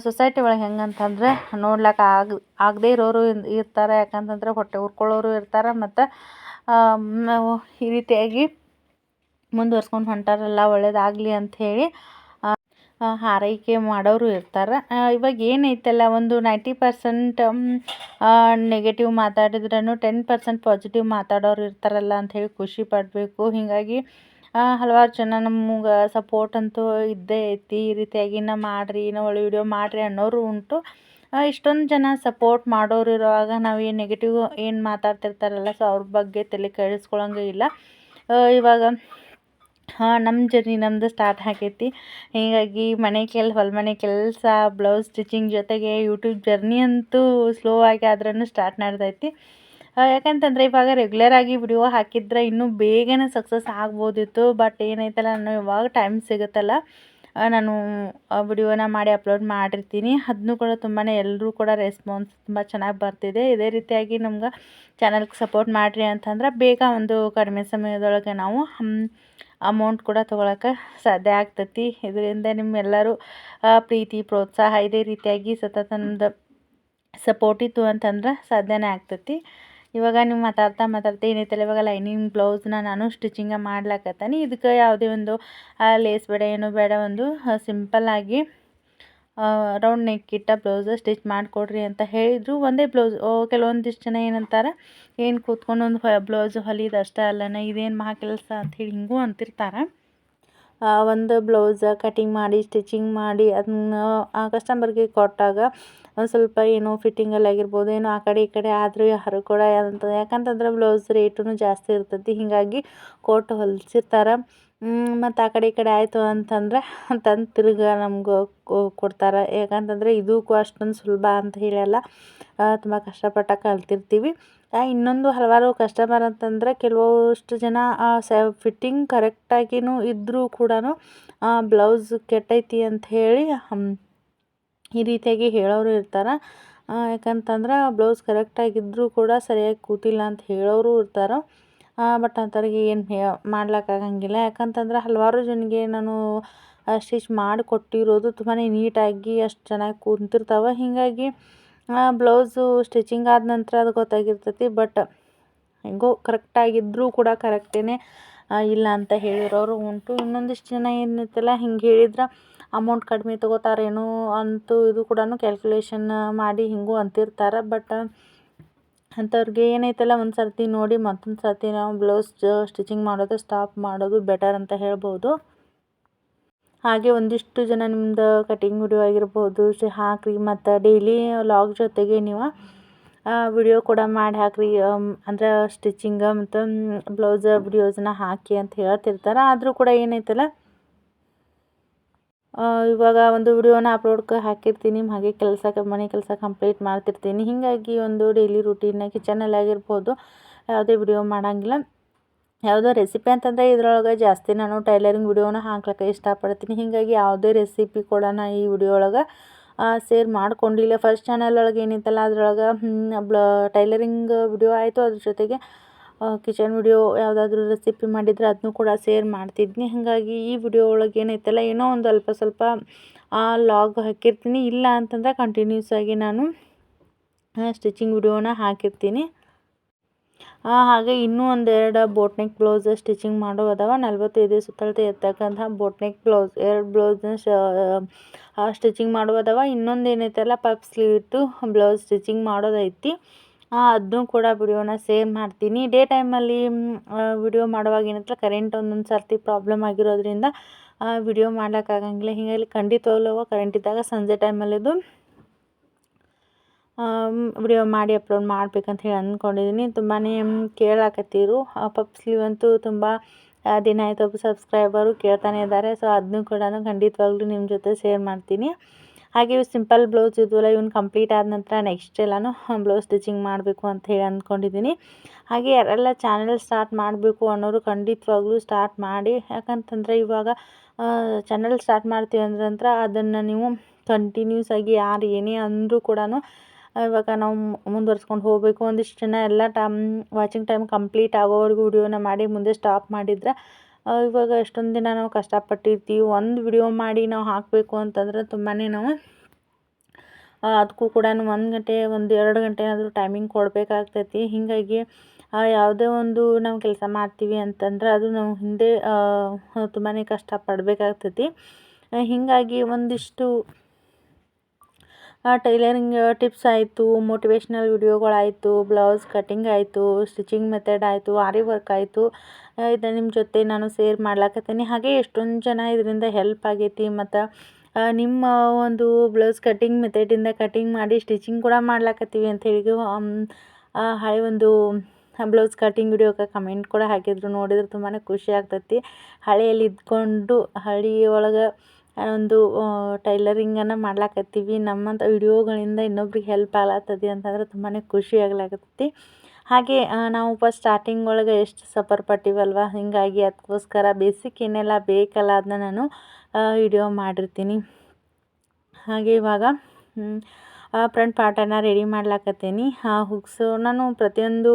ಸೊಸೈಟಿ ಒಳಗೆ ಹೆಂಗಂತಂದ್ರೆ ನೋಡ್ಲಿಕ್ಕೆ ಆಗ, ಆಗದೇ ಇರೋರು ಇರ್ತಾರೆ. ಯಾಕಂತಂದ್ರೆ ಹೊಟ್ಟೆ ಉರ್ಕೊಳ್ಳೋರು ಇರ್ತಾರೆ ಮತ್ತು ನಾವು ಈ ರೀತಿಯಾಗಿ ಮುಂದುವರ್ಸ್ಕೊಂಡು ಹೊಂಟಾರಲ್ಲ, ಒಳ್ಳೇದಾಗಲಿ ಅಂಥೇಳಿ ಹಾರೈಕೆ ಮಾಡೋರು ಇರ್ತಾರೆ. ಇವಾಗ ಏನೈತಲ್ಲ, ಒಂದು ನೈಂಟಿ ಪರ್ಸೆಂಟ್ ನೆಗೆಟಿವ್ ಮಾತಾಡಿದ್ರೂ ಟೆನ್ ಪರ್ಸೆಂಟ್ ಪಾಸಿಟಿವ್ ಮಾತಾಡೋರು ಇರ್ತಾರಲ್ಲ ಅಂಥೇಳಿ ಖುಷಿ ಪಡಬೇಕು. ಹೀಗಾಗಿ ಹಲವಾರು ಜನ ನಮ್ಗೆ ಸಪೋರ್ಟ್ ಅಂತೂ ಇದ್ದೇ ಐತಿ. ಈ ರೀತಿಯಾಗಿ ಇನ್ನು ಮಾಡಿರಿ, ಇನ್ನೂ ಒಳ್ಳೆ ವಿಡಿಯೋ ಮಾಡಿರಿ ಅನ್ನೋರು ಉಂಟು. ಇಷ್ಟೊಂದು ಜನ ಸಪೋರ್ಟ್ ಮಾಡೋರು ಇರುವಾಗ ನಾವು ಏನು ನೆಗೆಟಿವ್ ಏನು ಮಾತಾಡ್ತಿರ್ತಾರಲ್ಲ ಸೊ ಅವ್ರ ಬಗ್ಗೆ ತಲೆ ಕೆಡಿಸ್ಕೊಳಂಗೆ ಇಲ್ಲ. ಇವಾಗ ಹಾಂ ನಮ್ಮ ಜರ್ನಿ ನಮ್ಮದು ಸ್ಟಾರ್ಟ್ ಆಗೈತಿ. ಹೀಗಾಗಿ ಮನೆ ಕೆಲ್, ಹೊಲ ಮನೆ ಕೆಲಸ ಬ್ಲೌಸ್ ಸ್ಟಿಚಿಂಗ್ ಜೊತೆಗೆ ಯೂಟ್ಯೂಬ್ ಜರ್ನಿ ಅಂತೂ ಸ್ಲೋ ಆಗಿ ಆದ್ರೂ ಸ್ಟಾರ್ಟ್ ನಡ್ದೈತಿ. ಯಾಕಂತಂದರೆ ಇವಾಗ ರೆಗ್ಯುಲರಾಗಿ ವಿಡಿಯೋ ಹಾಕಿದ್ರೆ ಇನ್ನೂ ಬೇಗನೆ ಸಕ್ಸಸ್ ಆಗ್ಬೋದಿತ್ತು. ಬಟ್ ಏನೈತಲ್ಲ ನಾನು ಯಾವಾಗ ಟೈಮ್ ಸಿಗುತ್ತಲ್ಲ ನಾನು ವಿಡಿಯೋನ ಮಾಡಿ ಅಪ್ಲೋಡ್ ಮಾಡಿರ್ತೀನಿ. ಅದನ್ನು ಕೂಡ ತುಂಬಾ ಎಲ್ಲರೂ ಕೂಡ ರೆಸ್ಪಾನ್ಸ್ ತುಂಬ ಚೆನ್ನಾಗಿ ಬರ್ತಿದೆ. ಇದೇ ರೀತಿಯಾಗಿ ನಮ್ಗೆ ಚಾನಲ್ಗೆ ಸಪೋರ್ಟ್ ಮಾಡಿರಿ ಅಂತಂದ್ರೆ ಬೇಗ ಒಂದು ಕಡಿಮೆ ಸಮಯದೊಳಗೆ ನಾವು ಅಮೌಂಟ್ ಕೂಡ ತೊಗೊಳಕ್ಕೆ ಸಾಧ್ಯ ಆಗ್ತೈತಿ. ಇದರಿಂದ ನಿಮ್ಮೆಲ್ಲರೂ ಪ್ರೀತಿ, ಪ್ರೋತ್ಸಾಹ ಇದೇ ರೀತಿಯಾಗಿ ಸತತ ನಮ್ದು ಸಪೋರ್ಟ್ ಇತ್ತು ಅಂತಂದ್ರೆ ಸಾಧ್ಯನೇ ಆಗ್ತೈತಿ. ಇವಾಗ ನೀವು ಮಾತಾಡ್ತಾ ಮಾತಾಡ್ತಾ ಏನೈತಲ್ಲ ಇವಾಗ ಲೈನಿಂಗ್ ಬ್ಲೌಸ್ನ ನಾನು ಸ್ಟಿಚಿಂಗ ಮಾಡ್ಲಾಕತ್ತೀನಿ. ಇದಕ್ಕೆ ಯಾವುದೇ ಒಂದು ಲೇಸ್ ಬೇಡ, ಏನು ಬೇಡ, ಒಂದು ಸಿಂಪಲ್ಲಾಗಿ ರೌಂಡ್ ನೆಕ್ ಇಟ್ಟ ಬ್ಲೌಸ್ ಸ್ಟಿಚ್ ಮಾಡಿಕೊಡ್ರಿ ಅಂತ ಹೇಳಿದರು. ಒಂದೇ ಬ್ಲೌಸ್ ಕೆಲವೊಂದಿಷ್ಟು ಜನ ಏನಂತಾರೆ, ಏನು ಕೂತ್ಕೊಂಡು ಒಂದು ಬ್ಲೌಸ್ ಹೊಲಿಯೋದು ಅಷ್ಟೇ ಅಲ್ಲನ, ಇದೇನು ಮಹಾ ಕೆಲಸ ಅಂಥೇಳಿ ಹಿಂಗೂ ಅಂತಿರ್ತಾರೆ. ಒಂದು ಬ್ಲೌಸ ಕಟಿಂಗ್ ಮಾಡಿ, ಸ್ಟಿಚಿಂಗ್ ಮಾಡಿ ಅದನ್ನ ಆ ಕಸ್ಟಮರ್ಗೆ ಕೊಟ್ಟಾಗ ಒಂದು ಸ್ವಲ್ಪ ಏನೋ ಫಿಟ್ಟಿಂಗಲ್ಲಿ ಆಗಿರ್ಬೋದು, ಏನೋ ಆ ಕಡೆ ಈ ಕಡೆ ಆದರೂ ಯಾರು ಕೂಡ ಅಂತ. ಯಾಕಂತಂದ್ರೆ ಬ್ಲೌಸ್ ರೇಟೂ ಜಾಸ್ತಿ ಇರ್ತೈತಿ. ಹೀಗಾಗಿ ಕೊಟ್ಟು ಹೊಲಿಸಿರ್ತಾರೆ. ಮತ್ತು ಆ ಕಡೆ ಈ ಕಡೆ ಆಯಿತು ಅಂತಂದ್ರೆ ತಂದು ತಿರ್ಗಿ ನಮ್ಗೆ ಕೊಡ್ತಾರೆ. ಯಾಕಂತಂದರೆ ಇದಕ್ಕೂ ಅಷ್ಟೊಂದು ಸುಲಭ ಅಂತ ಹೇಳಲ್ಲ. ತುಂಬ ಕಷ್ಟಪಟ್ಟು ಕಲ್ತಿರ್ತೀವಿ. ಇನ್ನೊಂದು ಹಲವಾರು ಕಸ್ಟಮರ್ ಅಂತಂದರೆ ಕೆಲವಷ್ಟು ಜನ ಸ ಫಿಟ್ಟಿಂಗ್ ಕರೆಕ್ಟಾಗಿಯೂ ಇದ್ದರೂ ಕೂಡ ಬ್ಲೌಸ್ ಕೆಟ್ಟೈತಿ ಅಂತ ಹೇಳಿ ಈ ರೀತಿಯಾಗಿ ಹೇಳೋರು ಇರ್ತಾರೆ. ಯಾಕಂತಂದ್ರೆ ಬ್ಲೌಸ್ ಕರೆಕ್ಟಾಗಿದ್ದರೂ ಕೂಡ ಸರಿಯಾಗಿ ಕೂತಿಲ್ಲ ಅಂತ ಹೇಳೋರು ಇರ್ತಾರೆ. ಬಟ್ ಅಂಥವ್ರಿಗೆ ಏನು ಮಾಡ್ಲಿಕ್ಕಾಗಂಗಿಲ್ಲ ಯಾಕಂತಂದ್ರೆ ಹಲವಾರು ಜನಗೆ ನಾನು ಸ್ಟಿಚ್ ಮಾಡಿಕೊಟ್ಟಿರೋದು ತುಂಬಾ ನೀಟಾಗಿ ಅಷ್ಟು ಚೆನ್ನಾಗಿ ಕೂತಿರ್ತಾವೆ. ಹೀಗಾಗಿ ಬ್ಲೌಸು ಸ್ಟಿಚಿಂಗ್ ಆದ ನಂತರ ಅದು ಗೊತ್ತಾಗಿರ್ತೈತಿ, ಬಟ್ ಹೆಂಗೋ ಕರೆಕ್ಟಾಗಿದ್ದರೂ ಕೂಡ ಕರೆಕ್ಟೇ ಇಲ್ಲ ಅಂತ ಹೇಳಿರೋರು ಉಂಟು. ಇನ್ನೊಂದಿಷ್ಟು ಜನ ಏನಿತ್ತಲ್ಲ, ಹಿಂಗೆ ಹೇಳಿದ್ರೆ ಅಮೌಂಟ್ ಕಡಿಮೆ ತೊಗೋತಾರೇನೋ ಅಂತೂ ಇದು ಕೂಡ ಕ್ಯಾಲ್ಕುಲೇಷನ್ ಮಾಡಿ ಹಿಂಗೂ ಅಂತಿರ್ತಾರೆ. ಬಟ್ ಅಂಥವ್ರಿಗೆ ಏನೈತಲ್ಲ ಒಂದು ಸರ್ತಿ ನೋಡಿ ಮತ್ತೊಂದು ಸರ್ತಿ ನಾವು ಬ್ಲೌಸ್ ಸ್ಟಿಚಿಂಗ್ ಮಾಡೋದು ಸ್ಟಾಪ್ ಮಾಡೋದು ಬೆಟರ್ ಅಂತ ಹೇಳ್ಬೋದು. ಹಾಗೆ ಒಂದಿಷ್ಟು ಜನ ನಿಮ್ದು ಕಟಿಂಗ್ ವಿಡಿಯೋ ಆಗಿರ್ಬೋದು ಹಾಕಿರಿ ಮತ್ತು ಡೈಲಿ ಲಾಗ್ ಜೊತೆಗೆ ನೀವು ವಿಡಿಯೋ ಕೂಡ ಮಾಡಿ ಹಾಕಿರಿ. ಅಂದ್ರೆ ಸ್ಟಿಚಿಂಗ ಮತ್ತು ಬ್ಲೌಸ್ ವಿಡಿಯೋಸನ್ನ ಹಾಕಿ ಅಂತ ಹೇಳ್ತಿರ್ತಾರೆ. ಆದರೂ ಕೂಡ ಏನೈತಲ್ಲ ಇವಾಗ ಒಂದು ವಿಡಿಯೋನ ಅಪ್ಲೋಡ್ಗೆ ಹಾಕಿರ್ತೀನಿ. ಹಾಗೆ ಕೆಲಸ ಮನೆ ಕೆಲಸ ಕಂಪ್ಲೀಟ್ ಮಾಡ್ತಿರ್ತೀನಿ. ಹೀಗಾಗಿ ಒಂದು ಡೈಲಿ ರುಟೀನ್ ಕಿಚನಲ್ಲಿ ಆಗಿರ್ಬೋದು, ಯಾವುದೇ ವಿಡಿಯೋ ಮಾಡೋಂಗಿಲ್ಲ. ಯಾವುದೋ ರೆಸಿಪಿ ಅಂತಂದರೆ ಇದ್ರೊಳಗೆ ಜಾಸ್ತಿ ನಾನು ಟೈಲರಿಂಗ್ ವಿಡಿಯೋನ ಹಾಕ್ಲಿಕ್ಕೆ ಇಷ್ಟಪಡ್ತೀನಿ. ಹೀಗಾಗಿ ಯಾವುದೇ ರೆಸಿಪಿ ಕೂಡ ನಾ ಈ ವಿಡಿಯೋ ಒಳಗೆ ಸೇರ್ ಮಾಡ್ಕೊಂಡಿಲ್ಲ. ಫಸ್ಟ್ ಚಾನಲ್ ಒಳಗೆ ಏನಿತ್ತಲ್ಲ, ಅದರೊಳಗೆ ಬ್ಲ ಟೈಲರಿಂಗ್ ವಿಡಿಯೋ ಆಯಿತು. ಅದ್ರ ಜೊತೆಗೆ ಕಿಚನ್ ವಿಡಿಯೋ ಯಾವುದಾದ್ರೂ ರೆಸಿಪಿ ಮಾಡಿದರೆ ಅದನ್ನೂ ಕೂಡ ಸೇರ್ ಮಾಡ್ತಿದ್ನಿ. ಹಾಗಾಗಿ ಈ ವಿಡಿಯೋ ಒಳಗೆ ಏನೈತಲ್ಲ ಏನೋ ಒಂದು ಅಲ್ಪ ಸ್ವಲ್ಪ ಲಾಗ್ ಹಾಕಿರ್ತೀನಿ. ಇಲ್ಲ ಅಂತಂದ್ರೆ ಕಂಟಿನ್ಯೂಸ್ ಆಗಿ ನಾನು ಸ್ಟಿಚಿಂಗ್ ವಿಡಿಯೋನ ಹಾಕಿರ್ತೀನಿ. ಹಾಗೆ ಇನ್ನೂ ಒಂದೆರಡು ಬೋಟ್ ನೆಕ್ ಬ್ಲೌಸ್ ಸ್ಟಿಚಿಂಗ್ ಮಾಡೋ ಅದಾವ. ನಲ್ವತ್ತೈದು ಸುತ್ತಳತೆ ಇರ್ತಕ್ಕಂಥ ಬೋಟ್ ನೆಕ್ ಬ್ಲೌಸ್ ಎರಡು ಬ್ಲೌಸ್ನ ಸ್ಟಿಚಿಂಗ್ ಮಾಡೋ ಅದಾವ. ಇನ್ನೊಂದು ಏನೈತಲ್ಲ ಪಪ್ ಸ್ಲೀವ್ ಇಟ್ಟು ಬ್ಲೌಸ್ ಸ್ಟಿಚಿಂಗ್ ಮಾಡೋದೈತಿ. ಅದನ್ನೂ ಕೂಡ ವಿಡಿಯೋನ ಸೇವ್ ಮಾಡ್ತೀನಿ. ಡೇ ಟೈಮಲ್ಲಿ ವಿಡಿಯೋ ಮಾಡುವಾಗ ಏನಂದ್ರೆ ಕರೆಂಟ್ ಒಂದೊಂದು ಸರ್ತಿ ಪ್ರಾಬ್ಲಮ್ ಆಗಿರೋದ್ರಿಂದ ವಿಡಿಯೋ ಮಾಡ್ಲಿಕ್ಕಾಗಂಗಿಲ್ಲ. ಹೀಗಾಗಿ ಖಂಡಿತವಾಗ್ಲೂ ಕರೆಂಟ್ ಇದ್ದಾಗ ಸಂಜೆ ಟೈಮಲ್ಲಿದು ವಿಡಿಯೋ ಮಾಡಿ ಅಪ್ಲೋಡ್ ಮಾಡ್ಬೇಕಂತ ಹೇಳಿ ಅಂದ್ಕೊಂಡಿದ್ದೀನಿ. ತುಂಬಾ ಕೇಳಾಕತ್ತೀರು. ಪಪ್ ಸ್ಲೀವ್ ಅಂತೂ ತುಂಬ ದಿನ ಆಯಿತು ಒಬ್ಬ ಸಬ್ಸ್ಕ್ರೈಬರು ಕೇಳ್ತಾನೆ ಇದ್ದಾರೆ. ಸೊ ಅದನ್ನು ಕೂಡ ಖಂಡಿತವಾಗ್ಲೂ ನಿಮ್ಮ ಜೊತೆ ಶೇರ್ ಮಾಡ್ತೀನಿ. ಹಾಗೆ ಇವು ಸಿಂಪಲ್ ಬ್ಲೌಸ್ ಇದ್ವಲ್ಲ, ಇವ್ನು ಕಂಪ್ಲೀಟ್ ಆದ ನಂತರ ನೆಕ್ಸ್ಟ್ ಎಲ್ಲನೂ ಬ್ಲೌಸ್ ಸ್ಟಿಚಿಂಗ್ ಮಾಡಬೇಕು ಅಂತ ಹೇಳಿ ಅಂದ್ಕೊಂಡಿದ್ದೀನಿ. ಹಾಗೆ ಯಾರೆಲ್ಲ ಚಾನಲ್ ಸ್ಟಾರ್ಟ್ ಮಾಡಬೇಕು ಅನ್ನೋರು ಖಂಡಿತವಾಗ್ಲೂ ಸ್ಟಾರ್ಟ್ ಮಾಡಿ. ಯಾಕಂತಂದರೆ ಇವಾಗ ಚಾನಲ್ ಸ್ಟಾರ್ಟ್ ಮಾಡ್ತೀವಿ ಅಂದ್ರೆ ನಂತರ ಅದನ್ನು ನೀವು ಕಂಟಿನ್ಯೂಸ್ ಆಗಿ ಯಾರು ಏನೇ ಅಂದರೂ ಕೂಡ ಇವಾಗ ನಾವು ಮುಂದುವರ್ಸ್ಕೊಂಡು ಹೋಗಬೇಕು ಒಂದಿಷ್ಟು ಜನ ಎಲ್ಲ ಟೈಮ್, ವಾಚಿಂಗ್ ಟೈಮ್ ಕಂಪ್ಲೀಟ್ ಆಗೋವರೆಗೂ ವಿಡಿಯೋನ ಮಾಡಿ ಮುಂದೆ ಸ್ಟಾಪ್ ಮಾಡಿದ್ರೆ ಇವಾಗ ಎಷ್ಟೊಂದು ದಿನ ನಾವು ಕಷ್ಟಪಟ್ಟಿರ್ತೀವಿ. ಒಂದು ವಿಡಿಯೋ ಮಾಡಿ ನಾವು ಹಾಕಬೇಕು ಅಂತಂದ್ರೆ ತುಂಬಾ ನಾವು ಅದಕ್ಕೂ ಕೂಡ ಒಂದು ಗಂಟೆ, ಒಂದು ಎರಡು ಗಂಟೆ ಏನಾದರೂ ಟೈಮಿಂಗ್ ಕೊಡಬೇಕಾಗ್ತೈತಿ. ಹೀಗಾಗಿ ಯಾವುದೇ ಒಂದು ನಾವು ಕೆಲಸ ಮಾಡ್ತೀವಿ ಅಂತಂದ್ರೆ ಅದು ನಾವು ಹಿಂದೆ ತುಂಬಾ ಕಷ್ಟಪಡಬೇಕಾಗ್ತೈತಿ. ಹೀಗಾಗಿ ಒಂದಿಷ್ಟು ಟೈಲರಿಂಗ್ ಟಿಪ್ಸ್ ಆಯಿತು ಮೋಟಿವೇಶ್ನಲ್ ವಿಡಿಯೋಗಳಾಯಿತು, ಬ್ಲೌಸ್ ಕಟ್ಟಿಂಗ್ ಆಯಿತು, ಸ್ಟಿಚಿಂಗ್ ಮೆಥಡ್ ಆಯಿತು, ಆರಿ ವರ್ಕ್ ಆಯಿತು. ಇದು ನಿಮ್ಮ ಜೊತೆ ನಾನು ಸೇರ್ ಮಾಡ್ಲಾಕತ್ತೀನಿ. ಹಾಗೆ ಎಷ್ಟೊಂದು ಜನ ಇದರಿಂದ ಹೆಲ್ಪ್ ಆಗೈತಿ ಮತ್ತು ನಿಮ್ಮ ಒಂದು ಬ್ಲೌಸ್ ಕಟ್ಟಿಂಗ್ ಮೆಥಡಿಂದ ಕಟಿಂಗ್ ಮಾಡಿ ಸ್ಟಿಚಿಂಗ್ ಕೂಡ ಮಾಡ್ಲಾಕತ್ತೀವಿ ಅಂತ ಹೇಳಿ ಹಳೆ ಒಂದು ಬ್ಲೌಸ್ ಕಟಿಂಗ್ ವಿಡಿಯೋಕ್ಕೆ ಕಮೆಂಟ್ ಕೂಡ ಹಾಕಿದ್ರು. ನೋಡಿದ್ರೆ ತುಂಬಾ ಖುಷಿ ಆಗ್ತೈತಿ. ಹಳೆಯಲ್ಲಿ ಇದ್ಕೊಂಡು ಹಳ್ಳಿ ಒಳಗೆ ಒಂದು ಟೈಲರಿಂಗನ್ನು ಮಾಡ್ಲಾಕತ್ತೀವಿ. ನಮ್ಮಂಥ ವಿಡಿಯೋಗಳಿಂದ ಇನ್ನೊಬ್ರಿಗೆ ಹೆಲ್ಪ್ ಆಗ್ಲತ್ತದೆ ಅಂತಂದ್ರೆ ತುಂಬಾ ಖುಷಿ ಆಗ್ಲಾಕತ್ತೈತಿ. ಹಾಗೆ ನಾವು ಫಸ್ಟ್ ಸ್ಟಾರ್ಟಿಂಗ್ ಒಳಗೆ ಎಷ್ಟು ಸಫರ್ ಪಟ್ಟಿವಲ್ವ? ಹೀಗಾಗಿ ಅದಕ್ಕೋಸ್ಕರ ಬೇಸಿಕ್ ಏನೆಲ್ಲ ಬೇಕಲ್ಲ ಅದನ್ನ ನಾನು ವಿಡಿಯೋ ಮಾಡಿರ್ತೀನಿ. ಹಾಗೆ ಇವಾಗ ಫ್ರಂಟ್ ಪಾರ್ಟನ್ನು ರೆಡಿ ಮಾಡ್ಲಾಕತ್ತೀನಿ. ಹುಕ್ಸು ನಾನು ಪ್ರತಿಯೊಂದು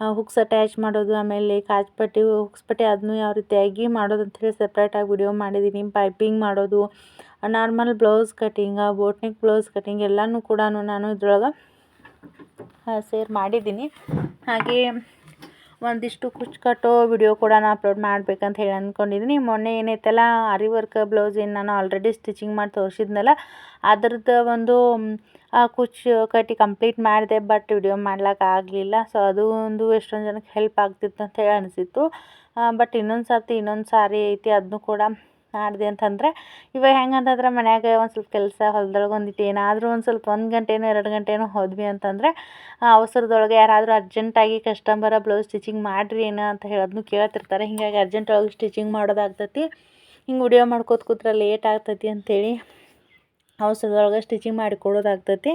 ಹುಕ್ಸ್ ಅಟ್ಯಾಚ್ ಮಾಡೋದು, ಆಮೇಲೆ ಕಾಜ್ ಪಟ್ಟಿ ಹುಕ್ಸ್ ಪಟ್ಟಿ ಅದನ್ನು ಯಾವ ರೀತಿಯಾಗಿ ಮಾಡೋದು ಅಂಥೇಳಿ ಸಪ್ರೇಟಾಗಿ ವಿಡಿಯೋ ಮಾಡಿದ್ದೀನಿ ಪೈಪಿಂಗ್ ಮಾಡೋದು normal blouse cutting boat neck blouse cutting ಎಲ್ಲನೂ ಕೂಡ ನಾನು ಇದ್ರೊಳಗೆ ಸೇರ್ ಮಾಡಿದ್ದೀನಿ ಹಾಗೆ ಒಂದಿಷ್ಟು ಕುಚ್ಚು ಕಟ್ಟೋ ವಿಡಿಯೋ ಕೂಡ ನಾನು ಅಪ್ಲೋಡ್ ಮಾಡ್ಬೇಕಂತ ಹೇಳಿ ಅಂದ್ಕೊಂಡಿದ್ದೀನಿ ಮೊನ್ನೆ ಏನೈತಲ್ಲ ಆರಿ ವರ್ಕ್ ಬ್ಲೌಸ್ ಏನು ನಾನು ಆಲ್ರೆಡಿ ಸ್ಟಿಚಿಂಗ್ ಮಾಡಿ ತೋರಿಸಿದ್ನಲ್ಲ, ಅದ್ರದ್ದು ಒಂದು ಕುಚ್ಚು ಕಟ್ಟಿ ಕಂಪ್ಲೀಟ್ ಮಾಡಿದೆ ಬಟ್ ವಿಡಿಯೋ ಮಾಡ್ಲಿಕ್ಕೆ ಆಗಲಿಲ್ಲ. ಸೊ ಅದು ಒಂದು ಎಷ್ಟೊಂದು ಜನಕ್ಕೆ ಹೆಲ್ಪ್ ಆಗ್ತಿತ್ತು ಅಂತ ಹೇಳಿ ಅನಿಸಿತ್ತು. ಬಟ್ ಇನ್ನೊಂದು ಸರ್ತಿ ಇನ್ನೊಂದು ಸಾರಿ ಐತಿ ಅದನ್ನು ಕೂಡ ಮಾಡಿದೆ ಅಂತಂದ್ರೆ, ಇವಾಗ ಹೆಂಗಂತಂದ್ರೆ ಮನ್ಯಾಗ ಒಂದು ಸ್ವಲ್ಪ ಕೆಲಸ ಹೊಲ್ದೊಳಗೆ ಒಂದಿಟ್ಟು ಏನಾದರೂ ಒಂದು ಸ್ವಲ್ಪ ಒಂದು ಗಂಟೆನೋ ಎರಡು ಗಂಟೆನೋ ಹೋದ್ವಿ ಅಂತಂದರೆ ಅವಸರದೊಳಗೆ ಯಾರಾದರೂ ಅರ್ಜೆಂಟಾಗಿ ಕಸ್ಟಮರ ಬ್ಲೌಸ್ ಸ್ಟಿಚಿಂಗ್ ಮಾಡಿರಿ ಏನು ಅಂತ ಹೇಳೋದನ್ನು ಕೇಳ್ತಿರ್ತಾರೆ ಹೀಗಾಗಿ ಅರ್ಜೆಂಟ್ ಒಳಗೆ ಸ್ಟಿಚಿಂಗ್ ಮಾಡೋದಾಗ್ತೈತಿ ಹಿಂಗೆ ವಿಡಿಯೋ ಮಾಡ್ಕೋತ ಕೂತ್ರೆ ಲೇಟ್ ಆಗ್ತೈತಿ ಅಂಥೇಳಿ ಅವಸರದೊಳಗೆ ಸ್ಟಿಚಿಂಗ್ ಮಾಡಿ ಕೊಡೋದಾಗ್ತೈತಿ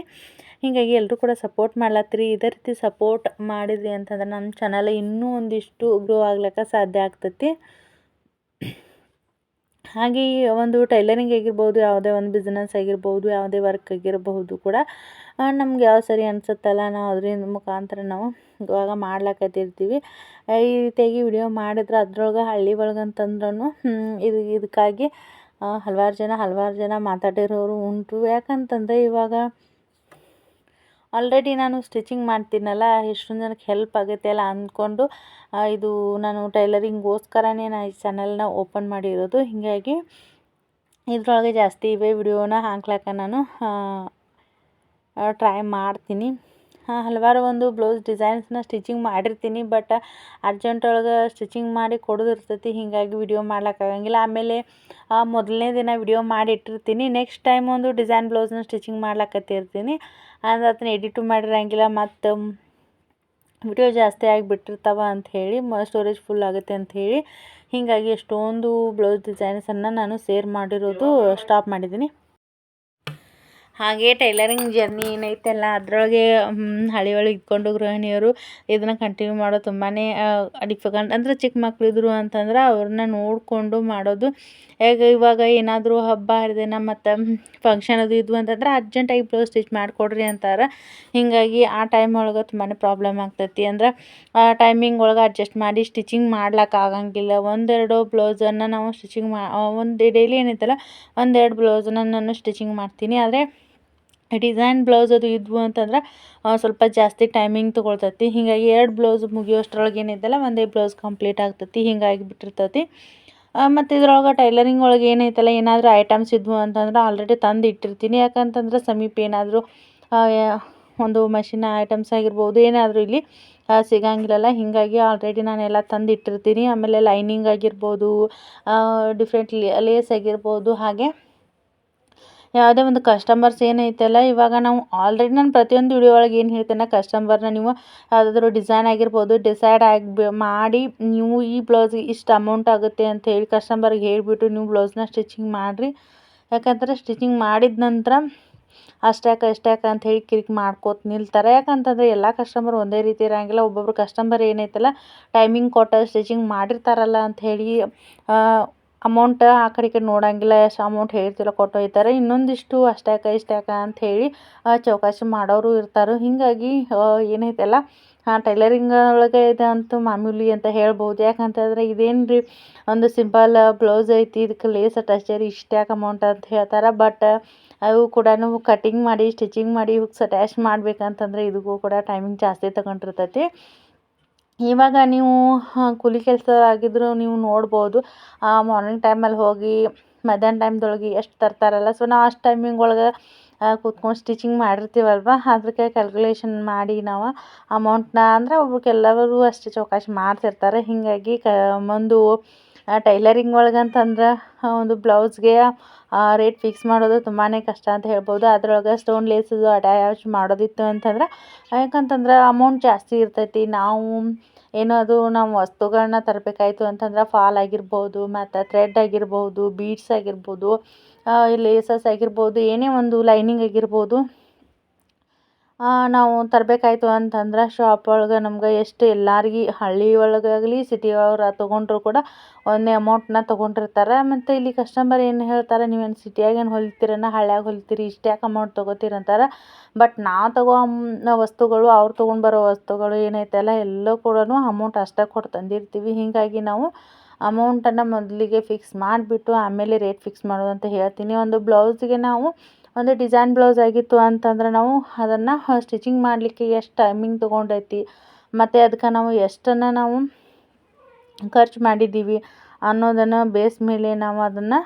ಹೀಗಾಗಿ ಎಲ್ಲರೂ ಕೂಡ ಸಪೋರ್ಟ್ ಮಾಡ್ಲತ್ತೀರಿ. ಇದೇ ರೀತಿ ಸಪೋರ್ಟ್ ಮಾಡಿದ್ರಿ ಅಂತಂದ್ರೆ ನಮ್ಮ ಚಾನಲ್ ಇನ್ನೂ ಒಂದಿಷ್ಟು ಗ್ರೋ ಆಗ್ಲಿಕ್ಕೆ ಸಾಧ್ಯ ಆಗ್ತೈತಿ. ಹಾಗೆ ಒಂದು ಟೈಲರಿಂಗ್ ಆಗಿರ್ಬೋದು, ಯಾವುದೇ ಒಂದು ಬಿಸ್ನೆಸ್ ಆಗಿರ್ಬೋದು, ಯಾವುದೇ ವರ್ಕ್ ಆಗಿರಬಹುದು ಕೂಡ ನಮ್ಗೆ ಯಾವ ಸರಿ ಅನ್ಸುತ್ತಲ್ಲ, ನಾವು ಅದರಿಂದ ಮುಖಾಂತರ ನಾವು ಇವಾಗ ಮಾಡ್ಲಕತ್ತಿರ್ತೀವಿ. ಈ ರೀತಿಯಾಗಿ ವಿಡಿಯೋ ಮಾಡಿದ್ರೆ ಅದ್ರೊಳಗೆ ಹಳ್ಳಿ ಒಳಗಂತಂದ್ರೂ ಇದು, ಇದಕ್ಕಾಗಿ ಹಲವಾರು ಜನ ಹಲವಾರು ಜನ ಮಾತಾಡಿರೋರು ಉಂಟು. ಯಾಕಂತಂದರೆ ಇವಾಗ ಆಲ್ರೆಡಿ ನಾನು ಸ್ಟಿಚಿಂಗ್ ಮಾಡ್ತೀನಲ್ಲ, ಎಷ್ಟೊಂದು ಜನಕ್ಕೆ ಹೆಲ್ಪ್ ಆಗುತ್ತೆ ಅಲ್ಲ ಅಂದ್ಕೊಂಡು ಇದು ನಾನು ಟೈಲರಿಂಗ್ಗೋಸ್ಕರನೇ ನಾನು ಈ ಚಾನಲ್ನ ಓಪನ್ ಮಾಡಿರೋದು. ಹೀಗಾಗಿ ಇದರೊಳಗೆ ಜಾಸ್ತಿ ಇವೆ ವಿಡಿಯೋನ ಹಾಕ್ಲಿಕ್ಕೆ ನಾನು ಟ್ರೈ ಮಾಡ್ತೀನಿ. ಹಲವಾರು ಒಂದು ಬ್ಲೌಸ್ ಡಿಸೈನ್ಸ್ನ ಸ್ಟಿಚಿಂಗ್ ಮಾಡಿರ್ತೀನಿ ಬಟ್ ಅರ್ಜೆಂಟ್ ಒಳಗೆ ಸ್ಟಿಚಿಂಗ್ ಮಾಡಿ ಕೊಡೋದಿರ್ತೈತಿ ಹೀಗಾಗಿ ವಿಡಿಯೋ ಮಾಡ್ಲಿಕ್ಕಾಗಂಗಿಲ್ಲ ಆಮೇಲೆ ಮೊದಲನೇ ದಿನ ವಿಡಿಯೋ ಮಾಡಿ ಇಟ್ಟಿರ್ತೀನಿ ನೆಕ್ಸ್ಟ್ ಟೈಮ್ ಒಂದು ಡಿಸೈನ್ ಬ್ಲೌಸ್ನ ಸ್ಟಿಚಿಂಗ್ ಮಾಡ್ಲಕತ್ತಿರ್ತೀನಿ. ಅಂದ್ರೆ ಅದನ್ನ ಎಡಿಟು ಮಾಡಿರಂಗಿಲ್ಲ, ಮತ್ತು ವಿಡಿಯೋ ಜಾಸ್ತಿ ಆಗಿಬಿಟ್ಟಿರ್ತಾವ ಅಂಥೇಳಿ ಮ ಸ್ಟೋರೇಜ್ ಫುಲ್ ಆಗುತ್ತೆ ಅಂಥೇಳಿ ಹೀಗಾಗಿ ಎಷ್ಟೊಂದು ಬ್ಲೌಸ್ ಡಿಸೈನ್ಸನ್ನು ನಾನು ಸೇರ್ ಮಾಡಿರೋದು ಸ್ಟಾಪ್ ಮಾಡಿದ್ದೀನಿ ಹಾಗೆ ಟೈಲರಿಂಗ್ ಜರ್ನಿ ಏನೈತಲ್ಲ ಅದರೊಳಗೆ ಹಳೆ ಒಳಗೆ ಇಟ್ಕೊಂಡು ಗೃಹಿಣಿಯರು ಇದನ್ನು ಕಂಟಿನ್ಯೂ ಮಾಡೋದು ತುಂಬಾ ಡಿಫಿಕಲ್ಟ್ ಅಂದರೆ ಚಿಕ್ಕ ಮಕ್ಕಳಿದ್ರು ಅಂತಂದ್ರೆ ಅವ್ರನ್ನ ನೋಡಿಕೊಂಡು ಮಾಡೋದು. ಈಗ ಇವಾಗ ಏನಾದರೂ ಹಬ್ಬ, ಹರಿದಿನ ಮತ್ತು ಫಂಕ್ಷನ್ ಅದು ಇದು ಅಂತಂದ್ರೆ ಅರ್ಜೆಂಟಾಗಿ ಬ್ಲೌಸ್ ಸ್ಟಿಚ್ ಮಾಡಿಕೊಡ್ರಿ ಅಂತಾರೆ. ಹೀಗಾಗಿ ಆ ಟೈಮ್ ಒಳಗೆ ತುಂಬಾ ಪ್ರಾಬ್ಲಮ್ ಆಗ್ತೈತಿ. ಅಂದ್ರೆ, ಆ ಟೈಮಿಂಗ್ ಒಳಗೆ ಅಡ್ಜಸ್ಟ್ ಮಾಡಿ ಸ್ಟಿಚಿಂಗ್ ಮಾಡ್ಲಿಕ್ಕೆ ಆಗಂಗಿಲ್ಲ. ಒಂದೆರಡು ಬ್ಲೌಸನ್ನು ನಾವು ಸ್ಟಿಚಿಂಗ್ ಮಾ ಒಂದು ಡೈಲಿ ಏನೈತಲ್ಲ, ಒಂದೆರಡು ಬ್ಲೌಸನ್ನು ನಾನು ಸ್ಟಿಚಿಂಗ್ ಮಾಡ್ತೀನಿ. ಆದರೆ ಡಿಸೈನ್ ಬ್ಲೌಸ್ ಅದು ಇದ್ವು ಅಂತಂದ್ರೆ ಸ್ವಲ್ಪ ಜಾಸ್ತಿ ಟೈಮಿಂಗ್ ತೊಗೊಳ್ತತಿ. ಹೀಗಾಗಿ ಎರಡು ಬ್ಲೌಸ್ ಮುಗಿಯೋಷ್ಟ್ರೊಳಗೆ ಏನೈತಲ್ಲ ಒಂದೇ ಬ್ಲೌಸ್ ಕಂಪ್ಲೀಟ್ ಆಗ್ತತಿ. ಹಿಂಗಾಗಿ ಬಿಟ್ಟಿರ್ತತಿ. ಮತ್ತು ಇದ್ರೊಳಗೆ ಟೈಲರಿಂಗ್ ಒಳಗೆ ಏನೈತಲ್ಲ, ಏನಾದರೂ ಐಟಮ್ಸ್ ಇದ್ವು ಅಂತಂದ್ರೆ ಆಲ್ರೆಡಿ ತಂದು ಇಟ್ಟಿರ್ತೀನಿ. ಯಾಕಂತಂದ್ರೆ ಸಮೀಪ ಏನಾದರೂ ಒಂದು ಮಷಿನ್ ಐಟಮ್ಸ್ ಆಗಿರ್ಬೋದು, ಏನಾದರೂ ಇಲ್ಲಿ ಸಿಗಂಗಿಲ್ಲಲ್ಲ. ಹೀಗಾಗಿ ಆಲ್ರೆಡಿ ನಾನೆಲ್ಲ ತಂದು ಇಟ್ಟಿರ್ತೀನಿ. ಆಮೇಲೆ ಲೈನಿಂಗ್ ಆಗಿರ್ಬೋದು ಡಿಫ್ರೆಂಟ್ ಲೇಸ್ ಆಗಿರ್ಬೋದು, ಹಾಗೆ. ಯಾವುದೇ ಒಂದು ಕಸ್ಟಮರ್ಸ್ ಏನೈತಲ್ಲ, ಇವಾಗ ನಾವು ಆಲ್ರೆಡಿ ನಾನು ಪ್ರತಿಯೊಂದು ವಿಡಿಯೋ ಒಳಗೆ ಏನು ಹೇಳ್ತೇನೆ ಕಸ್ಟಮರ್ನ ನೀವು ಯಾವುದಾದ್ರೂ ಡಿಸೈನ್ ಆಗಿರ್ಬೋದು ಡಿಸೈಡ್ ಆಗಿ ಮಾಡಿ ನೀವು ಈ ಬ್ಲೌಸ್ಗೆ ಇಷ್ಟು ಅಮೌಂಟ್ ಆಗುತ್ತೆ ಅಂತ ಹೇಳಿ ಕಸ್ಟಮರ್ಗೆ ಹೇಳಿಬಿಟ್ಟು ನೀವು ಬ್ಲೌಸ್ನ ಸ್ಟಿಚಿಂಗ್ ಮಾಡಿರಿ. ಯಾಕಂದರೆ ಸ್ಟಿಚಿಂಗ್ ಮಾಡಿದ ನಂತರ ಅಷ್ಟ್ಯಾಕೆ ಇಷ್ಟ್ಯಾಕೆ ಅಂತ ಹೇಳಿ ಕಿರಿಕ್ ಮಾಡ್ಕೋತ ನಿಲ್ತಾರೆ. ಯಾಕಂತಂದರೆ ಎಲ್ಲ ಕಸ್ಟಮರ್ ಒಂದೇ ರೀತಿ ಇರೋಂಗಿಲ್ಲ. ಒಬ್ಬೊಬ್ರು ಕಸ್ಟಮರ್ ಏನೈತಲ್ಲ ಟೈಮಿಂಗ್ ಕೊಟ್ಟು ಸ್ಟಿಚಿಂಗ್ ಮಾಡಿರ್ತಾರಲ್ಲ ಅಂತ ಹೇಳಿ ಅಮೌಂಟ್ ಆ ಕಡೆ ಈ ಕಡೆ ನೋಡೋಂಗಿಲ್ಲ, ಎಷ್ಟು ಅಮೌಂಟ್ ಹೇಳ್ತಿಲ್ಲ, ಕೊಟ್ಟು ಹೋಗ್ತಾರೆ ಇನ್ನೊಂದಿಷ್ಟು ಅಷ್ಟ್ಯಾಕೆ ಇಷ್ಟ್ಯಾಕ ಅಂತ ಹೇಳಿ ಚೌಕಾಸಿ ಮಾಡೋರು ಇರ್ತಾರೆ. ಹೀಗಾಗಿ ಏನೈತಲ್ಲ ಟೈಲರಿಂಗ್ ಒಳಗೆ ಇದಂತೂ ಮಾಮೂಲಿ ಅಂತ ಹೇಳ್ಬೋದು. ಯಾಕಂತಂದರೆ ಇದೇನು ರೀ ಒಂದು ಸಿಂಪಲ್ ಬ್ಲೌಸ್ ಐತಿ, ಇದಕ್ಕೆ ಲೇಸ್ ಅಟ್ಯಾಚರಿ ಇಷ್ಟ್ಯಾಕೆ ಅಮೌಂಟ್ ಅಂತ ಹೇಳ್ತಾರೆ. ಬಟ್ ಅವು ಕೂಡ ಕಟಿಂಗ್ ಮಾಡಿ ಸ್ಟಿಚಿಂಗ್ ಮಾಡಿ ಹುಕ್ಸ್ ಅಟ್ಯಾಚ್ ಮಾಡ್ಬೇಕಂತಂದರೆ ಇದಕ್ಕೂ ಕೂಡ ಟೈಮಿಂಗ್ ಜಾಸ್ತಿ ತಗೊಂಡಿರ್ತೈತಿ. ಇವಾಗ ನೀವು ಕೂಲಿ ಆಗಿದ್ರು ನೀವು ನೋಡ್ಬೋದು. ಮಾರ್ನಿಂಗ್ ಟೈಮಲ್ಲಿ ಹೋಗಿ, ಮಧ್ಯಾಹ್ನ ಟೈಮ್ದೊಳಗೆ ಎಷ್ಟು ತರ್ತಾರಲ್ಲ ಸೊ ನಾವು ಅಷ್ಟು ಟೈಮಿಂಗ್ ಒಳಗೆ ಕೂತ್ಕೊಂಡು ಸ್ಟಿಚಿಂಗ್ ಮಾಡಿರ್ತೀವಲ್ವ? ಅದಕ್ಕೆ ಕ್ಯಾಲ್ಕುಲೇಷನ್ ಮಾಡಿ ನಾವು ಅಮೌಂಟ್ನ ಅಂದರೆ ಒಬ್ರು ಕೆಲವರು ಅಷ್ಟೇ ಚೌಕಾಶಿ ಮಾಡ್ತಿರ್ತಾರೆ. ಹೀಗಾಗಿ ಕ, ಒಂದು ಟೈಲರಿಂಗ್ ಒಳಗಂತಂದ್ರೆ ಒಂದು ಬ್ಲೌಸ್ಗೆ ರೇಟ್ ಫಿಕ್ಸ್ ಮಾಡೋದು ತುಂಬಾ ಕಷ್ಟ ಅಂತ ಹೇಳ್ಬೋದು. ಅದ್ರೊಳಗೆ ಸ್ಟೋನ್ ಲೇಸದು ಅಟ್ಯಾಚ್ ಮಾಡೋದಿತ್ತು ಅಂತಂದ್ರೆ, ಯಾಕಂತಂದ್ರೆ ಅಮೌಂಟ್ ಜಾಸ್ತಿ ಇರ್ತೈತಿ. ನಾವು ಏನೋ ಅದು ನಾವು ವಸ್ತುಗಳನ್ನ ತರಬೇಕಾಯ್ತು ಅಂತಂದ್ರೆ ಫಾಲ್ ಆಗಿರ್ಬೋದು, ಮತ್ತು ಥ್ರೆಡ್ ಆಗಿರ್ಬೋದು ಬೀಡ್ಸ್ ಆಗಿರ್ಬೋದು ಲೇಸಸ್ ಆಗಿರ್ಬೋದು, ಏನೇ ಒಂದು ಲೈನಿಂಗ್ ಆಗಿರ್ಬೋದು. ನಾವು ತರಬೇಕಾಯ್ತು ಅಂತಂದ್ರೆ ಶಾಪ್ ಒಳಗೆ ನಮ್ಗೆ ಎಷ್ಟು ಎಲ್ಲಾರ್ಗಿ ಹಳ್ಳಿ ಒಳಗಾಗಲಿ ಸಿಟಿ ಒಳಗೆ ತಗೊಂಡರೂ ಕೂಡ ಒಂದೇ ಅಮೌಂಟ್ನ ತಗೊಂಡಿರ್ತಾರೆ. ಮತ್ತು ಇಲ್ಲಿ ಕಸ್ಟಮರ್ ಏನು ಹೇಳ್ತಾರೆ, ನೀವೇನು ಸಿಟಿಯಾಗೇನು ಹೊಲಿತೀರನ ಹಳ್ಳ್ಯಾಗ ಹೊಲಿತೀರಿ, ಇಷ್ಟು ಅಮೌಂಟ್ ತೊಗೋತೀರಿ ಅಂತಾರೆ. ಬಟ್ ನಾವು ತಗೋ ವಸ್ತುಗಳು, ಅವ್ರು ತೊಗೊಂಡು ಬರೋ ವಸ್ತುಗಳು ಏನೈತಲ್ಲ ಎಲ್ಲ ಕೂಡ ಅಮೌಂಟ್ ಅಷ್ಟೇ ಕೊಟ್ಟು ತಂದಿರ್ತೀವಿ. ಹೀಗಾಗಿ ನಾವು ಅಮೌಂಟನ್ನು ಮೊದಲಿಗೆ ಫಿಕ್ಸ್ ಮಾಡಿಬಿಟ್ಟು ಆಮೇಲೆ ರೇಟ್ ಫಿಕ್ಸ್ ಮಾಡೋದು ಅಂತ ಹೇಳ್ತೀನಿ. ಒಂದು ಬ್ಲೌಸಿಗೆ ನಾವು ಒಂದು ಡಿಸೈನ್ ಬ್ಲೌಸ್ ಆಗಿತ್ತು ಅಂತಂದ್ರೆ ನಾವು ಅದನ್ನು ಸ್ಟಿಚಿಂಗ್ ಮಾಡಲಿಕ್ಕೆ ಎಷ್ಟು ಟೈಮಿಂಗ್ ತೊಗೊಂಡೈತಿ, ಮತ್ತು ಅದಕ್ಕೆ ನಾವು ಎಷ್ಟನ್ನು ನಾವು ಖರ್ಚು ಮಾಡಿದ್ದೀವಿ ಅನ್ನೋದನ್ನು ಬೇಸ್ ಮೇಲೆ ನಾವು ಅದನ್ನು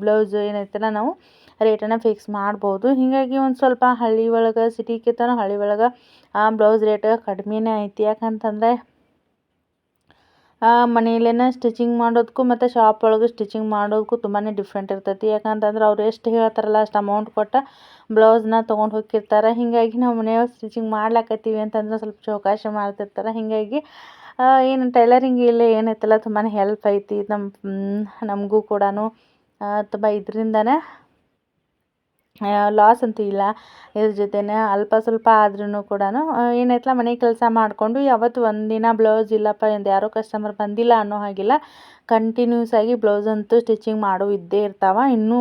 ಬ್ಲೌಸ್ ಏನೈತಲ್ಲ ನಾವು ರೇಟನ್ನು ಫಿಕ್ಸ್ ಮಾಡ್ಬೋದು. ಹೀಗಾಗಿ ಒಂದು ಸ್ವಲ್ಪ ಹಳ್ಳಿ ಒಳಗೆ ತನ ಹಳ್ಳಿ ಒಳಗೆ ಬ್ಲೌಸ್ ರೇಟ್ ಕಡಿಮೆನೇ ಐತಿ. ಯಾಕಂತಂದರೆ ಮನೆಯಲ್ಲೇ ಸ್ಟಿಚಿಂಗ್ ಮಾಡೋದಕ್ಕೂ ಮತ್ತು ಶಾಪ್ ಒಳಗೆ ಸ್ಟಿಚಿಂಗ್ ಮಾಡೋದಕ್ಕೂ ತುಂಬಾ ಡಿಫ್ರೆಂಟ್ ಇರ್ತೈತಿ. ಯಾಕಂತಂದ್ರೆ ಅವ್ರು ಎಷ್ಟು ಹೇಳ್ತಾರಲ್ಲ, ಅಷ್ಟು ಅಮೌಂಟ್ ಕೊಟ್ಟು ಬ್ಲೌಸ್ನ ತೊಗೊಂಡು ಹೋಗಿರ್ತಾರೆ. ಹೀಗಾಗಿ ನಾವು ಮನೆಯೊಳಗೆ ಸ್ಟಿಚಿಂಗ್ ಮಾಡ್ಲಾಕತ್ತೀವಿ ಅಂತಂದ್ರೆ ಸ್ವಲ್ಪ ಚೌಕಾಶಿ ಮಾಡ್ತಿರ್ತಾರೆ. ಹೀಗಾಗಿ ಏನು ಟೈಲರಿಂಗ್ ಇಲ್ಲಿ ಏನೈತಲ್ಲ ತುಂಬಾ ಹೆಲ್ಪ್ ಐತಿ ನಮ್ಮ ನಮಗೂ ಕೂಡ ತುಂಬ ಇದರಿಂದನೇ ಲಾಸ್ ಅಂತೂ ಇಲ್ಲ. ಇದ್ರ ಜೊತೆನೇ ಅಲ್ಪ ಸ್ವಲ್ಪ ಆದ್ರೂ ಕೂಡ ಏನೈತಲ್ಲ ಮನೆ ಕೆಲಸ ಮಾಡಿಕೊಂಡು ಯಾವತ್ತು ಒಂದಿನ ಬ್ಲೌಸ್ ಇಲ್ಲಪ್ಪ ಎಂದು ಯಾರೋ ಕಸ್ಟಮರ್ ಬಂದಿಲ್ಲ ಅನ್ನೋ ಹಾಗಿಲ್ಲ. ಕಂಟಿನ್ಯೂಸ್ ಆಗಿ ಬ್ಲೌಸ್ ಅಂತೂ ಸ್ಟಿಚಿಂಗ್ ಮಾಡೋ ಇದ್ದೇ ಇರ್ತಾವೆ. ಇನ್ನೂ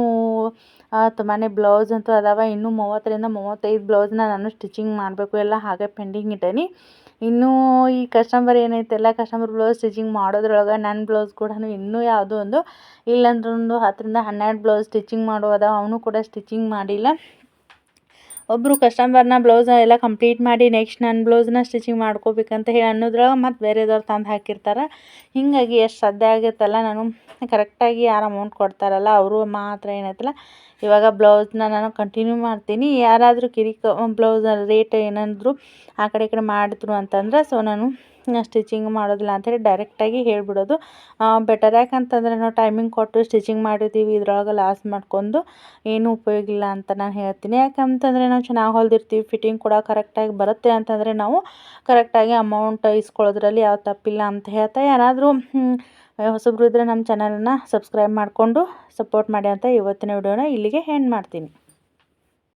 ತುಂಬಾ ಬ್ಲೌಸ್ ಅಂತೂ ಅದಾವ. ಇನ್ನೂ ಮೂವತ್ತರಿಂದ ಮೂವತ್ತೈದು ಬ್ಲೌಸ್ನ ನಾನು ಸ್ಟಿಚಿಂಗ್ ಮಾಡಬೇಕು ಎಲ್ಲ ಹಾಗೆ ಪೆಂಡಿಂಗ್ ಇಟ್ಟೇನಿ ಇನ್ನೂ ಈ ಕಸ್ಟಮರ್ ಏನೈತೆ, ಎಲ್ಲ ಕಸ್ಟಮರ್ ಬ್ಲೌಸ್ ಸ್ಟಿಚಿಂಗ್ ಮಾಡೋದ್ರೊಳಗೆ ನನ್ನ ಬ್ಲೌಸ್ ಕೂಡ ಇನ್ನೂ ಯಾವುದೋ ಒಂದು ಇಲ್ಲಂದ್ರೆ ಹತ್ತರಿಂದ ಹನ್ನೆರಡು ಬ್ಲೌಸ್ ಸ್ಟಿಚಿಂಗ್ ಮಾಡೋದ ಅವನು ಕೂಡ ಸ್ಟಿಚಿಂಗ್ ಮಾಡಿಲ್ಲ. ಒಬ್ಬರು ಕಸ್ಟಮರ್ನ ಬ್ಲೌಸ್ ಎಲ್ಲ ಕಂಪ್ಲೀಟ್ ಮಾಡಿ ನೆಕ್ಸ್ಟ್ ನನ್ನ ಬ್ಲೌಸ್ನ ಸ್ಟಿಚಿಂಗ್ ಮಾಡ್ಕೋಬೇಕಂತ ಹೇಳಿ ಅನ್ನೋದ್ರಾಗ ಮತ್ತು ಬೇರೆದವ್ರು ತಂದು ಹಾಕಿರ್ತಾರೆ. ಹೀಗಾಗಿ ಎಷ್ಟು ಸಾಧ್ಯ ಆಗುತ್ತಲ್ಲ, ನಾನು ಕರೆಕ್ಟಾಗಿ ಯಾರು ಅಮೌಂಟ್ ಕೊಡ್ತಾರಲ್ಲ, ಅವರು ಮಾತ್ರ ಏನೈತಲ್ಲ, ಇವಾಗ ಬ್ಲೌಸ್ನ ನಾನು ಕಂಟಿನ್ಯೂ ಮಾಡ್ತೀನಿ. ಯಾರಾದರೂ ಕಿರಿಕ ಬ್ಲೌಸ್ ರೇಟ್ ಏನಾದರೂ ಆ ಕಡೆ ಈ ಕಡೆ ಮಾಡಿದ್ರು ಅಂತಂದ್ರೆ ಸೊ ನಾನು ಸ್ಟಿಚಿಂಗ್ ಮಾಡೋದಿಲ್ಲ ಅಂತೇಳಿ ಡೈರೆಕ್ಟಾಗಿ ಹೇಳಿಬಿಡೋದು. ಬೆಟರ್ ಯಾಕಂತಂದರೆ ನಾವು ಟೈಮಿಂಗ್ ಕೊಟ್ಟು ಸ್ಟಿಚಿಂಗ್ ಮಾಡಿರ್ತೀವಿ ಇದ್ರೊಳಗೆ ಲಾಸ್ ಮಾಡ್ಕೊಂಡು ಏನೂ ಉಪಯೋಗ ಇಲ್ಲ ಅಂತ ನಾನು ಹೇಳ್ತೀನಿ. ಯಾಕಂತಂದರೆ ನಾವು ಚೆನ್ನಾಗಿ ಹೊಲ್ದಿರ್ತೀವಿ ಫಿಟ್ಟಿಂಗ್ ಕೂಡ ಕರೆಕ್ಟಾಗಿ ಬರುತ್ತೆ ಅಂತಂದರೆ ನಾವು ಕರೆಕ್ಟಾಗಿ ಅಮೌಂಟ್ ಇಸ್ಕೊಳ್ಳೋದ್ರಲ್ಲಿ ಯಾವ ತಪ್ಪಿಲ್ಲ ಅಂತ ಹೇಳ್ತಾ ಯಾರಾದರೂ ಹೊಸಬ್ರು ಇದ್ದರೆ ನಮ್ಮ ಚಾನಲನ್ನು ಸಬ್ಸ್ಕ್ರೈಬ್ ಮಾಡಿಕೊಂಡು ಸಪೋರ್ಟ್ ಮಾಡಿ ಅಂತ ಇವತ್ತಿನ ವಿಡಿಯೋನ ಇಲ್ಲಿಗೆ ಎಂಡ್ ಮಾಡ್ತೀನಿ.